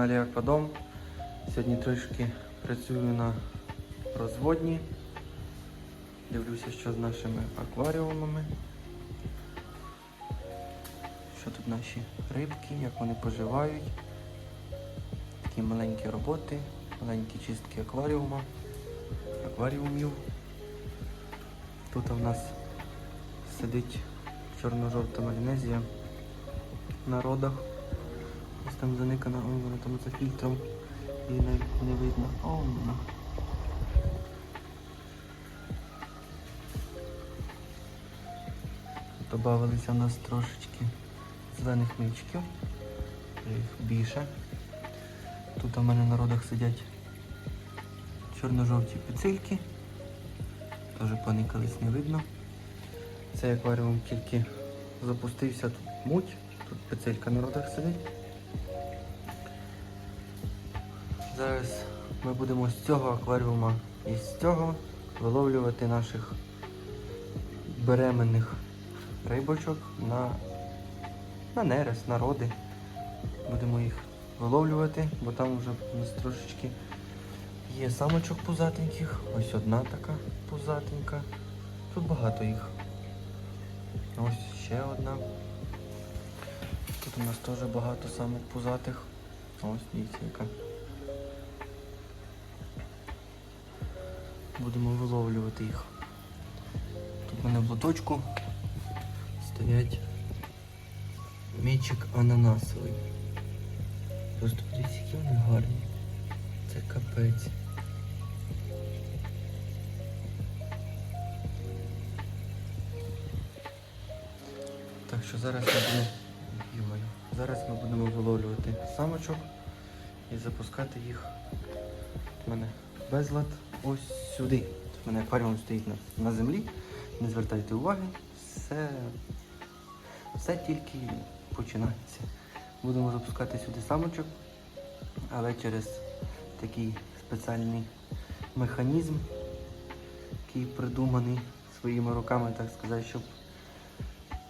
каналі Аквадом. Сьогодні трішки працюю на розводні. Дивлюся, що з нашими акваріумами. Що тут наші рибки, як вони поживають. Такі маленькі роботи, маленькі чистки акваріума, акваріумів. Тут у нас сидить чорно-жовта малінезія на родах. Там заникана, ой, вона там за фільтром. Її навіть не видно. О, вона. Добавилися в нас трошечки зелених мічків. Їх більше. Тут у мене на родах сидять чорно-жовті пицильки. Теж поникались не видно. Цей акваріум тільки запустився, тут муть, тут пицелька на родах сидить. Зараз ми будемо з цього акваріума і з цього виловлювати наших беременних рибочок на, на нерест, на роди. Будемо їх виловлювати, бо там вже у нас трошечки є самочок пузатеньких. Ось одна така пузатенька. Тут багато їх. Ось ще одна. Тут у нас теж багато самих пузатих. Ось дивіться яка. Будемо виловлювати їх. Тут в мене в лоточку стоять мечик ананасовий. Просто подивіться, які вони гарні. Це капець. Так що зараз ми будемо. Зараз ми будемо виловлювати самочок і запускати їх. У мене безлад ось сюди. У мене акваріум стоїть на, на землі. Не звертайте уваги, все, все тільки починається. Будемо запускати сюди самочок, але через такий спеціальний механізм, який придуманий своїми руками, так сказати, щоб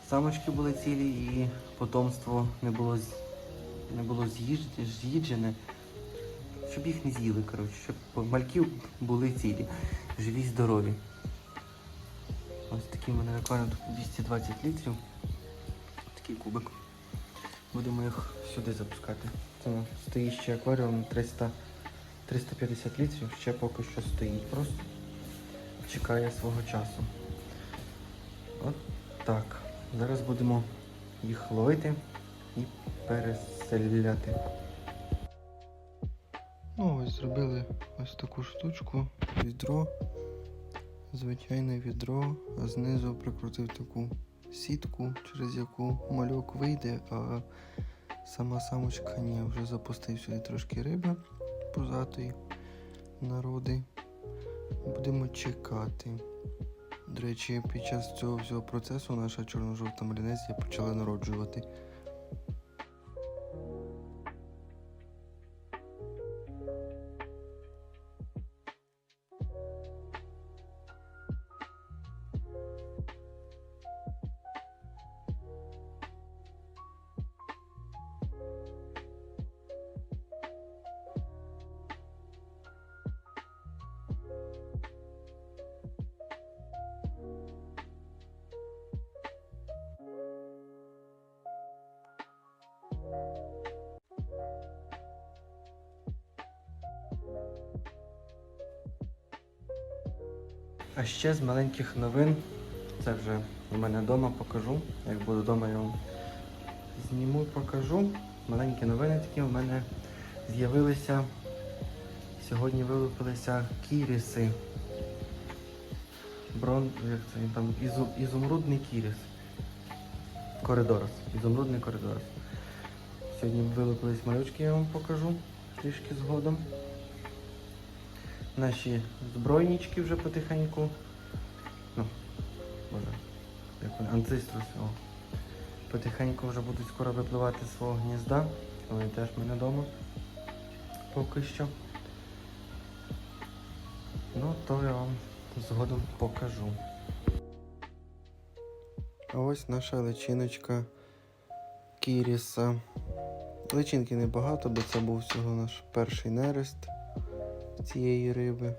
самочки були цілі і потомство не було, не було з'їджене, щоб їх не з'їли, коротше, щоб мальки були цілі, живі, здорові. Ось такий у мене акваріум тут 220 літрів. Такий кубик. Будемо їх сюди запускати. Це стоїть ще акваріум 300, 350 літрів, ще поки що стоїть. Просто чекає свого часу. От так. Зараз будемо їх ловити і переселяти. Ну ось зробили ось таку штучку, відро, звичайне відро, а знизу прикрутив таку сітку, через яку мальок вийде, а сама самочка ні, вже запустив сюди трошки риби пузатої народи. Будемо чекати. До речі, під час цього всього процесу наша чорно-жовта малінезія почала народжувати. А ще з маленьких новин, це вже у мене вдома покажу. Як буду вдома, я вам зніму, покажу. Маленькі новини такі у мене з'явилися. Сьогодні вилупилися кіріси. Брон, як це він там, ізу, ізумрудний кіріс. Коридорос. Ізумрудний коридорос. Сьогодні вилупились малючки, я вам покажу трішки згодом. Наші збройнички вже потихеньку. Ну, боже, як вони, анциструс, о. Потихеньку вже будуть скоро випливати з свого гнізда. Вони теж в мене вдома. Поки що. Ну, то я вам згодом покажу. Ось наша личиночка Кіріса. Личинки небагато, бо це був всього наш перший нерест цієї риби.